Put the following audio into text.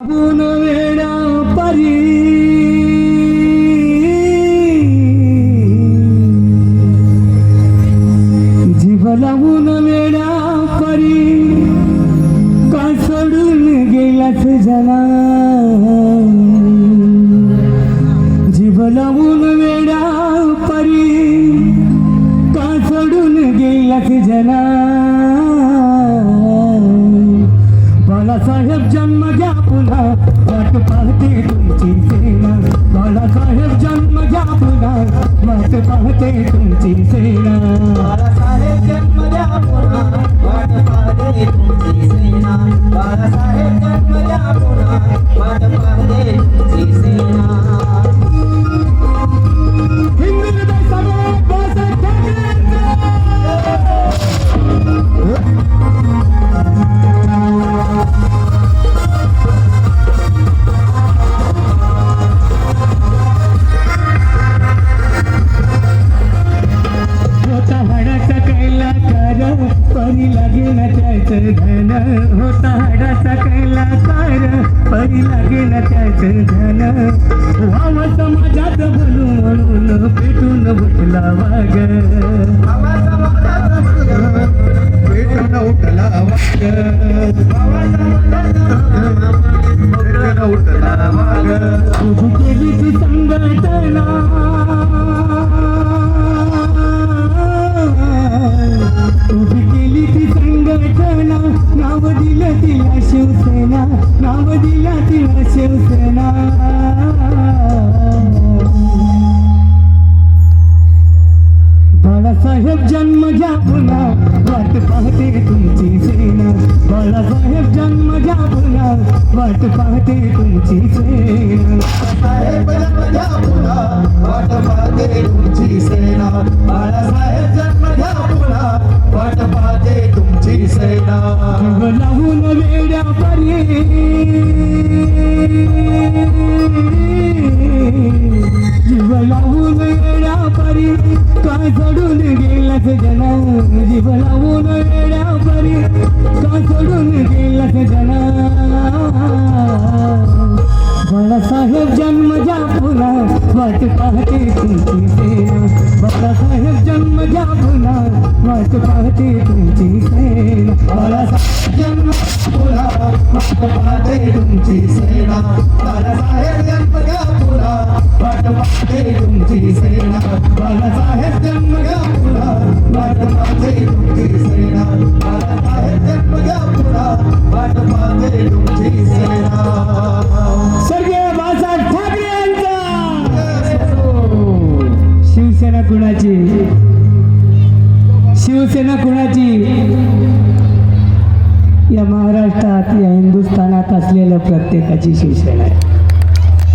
गुण वेडा परी। जीव लावून वेडा परी। का सोडून गेलाच जना जीव लावून वेडा परी। का सोडून गेलाच जना तुमची सेना बाळासाहेब जन्म द्या पुन्हा वाट पाहते तुमची सेना बाळासाहेब परी लागेल त्याच धन. होता हाडाचा कैला कार परी लागेल त्याच धन. व्हाव समाजात बोलू म्हणून पेटून उठला वाग पेटून उठला पेटून उठला वाघ. तुझी केली तिला शिवसेना बाळासाहेब जन्म घ्या पुन्हा. वाट पाहते सेना बाळासाहेब घ्या साहेब जन्म द्या पुन्हा. वाट पाहते तुमची सेना बाळासाहेब जन्म द्या पुन्हा. वाट पाहते तुमची सेना लावून वेड्या जीव लावून वेड्या परी काय सोडून गेलाच जना जीव लावून वेड्या परी काय सोडून गेलाच जना बाळासाहेब जन्म घ्या पुन्हा वाट पाहते तुमची सेना बाळासाहेब जन्म घ्या पुन्हा वाट पाहते तुमची सेना शिवसेना कुणाची? शिवसेना कुणाची? या महाराष्ट्रात या हिंदुस्थानात असलेल्या प्रत्येकाची शिवसेना आहे.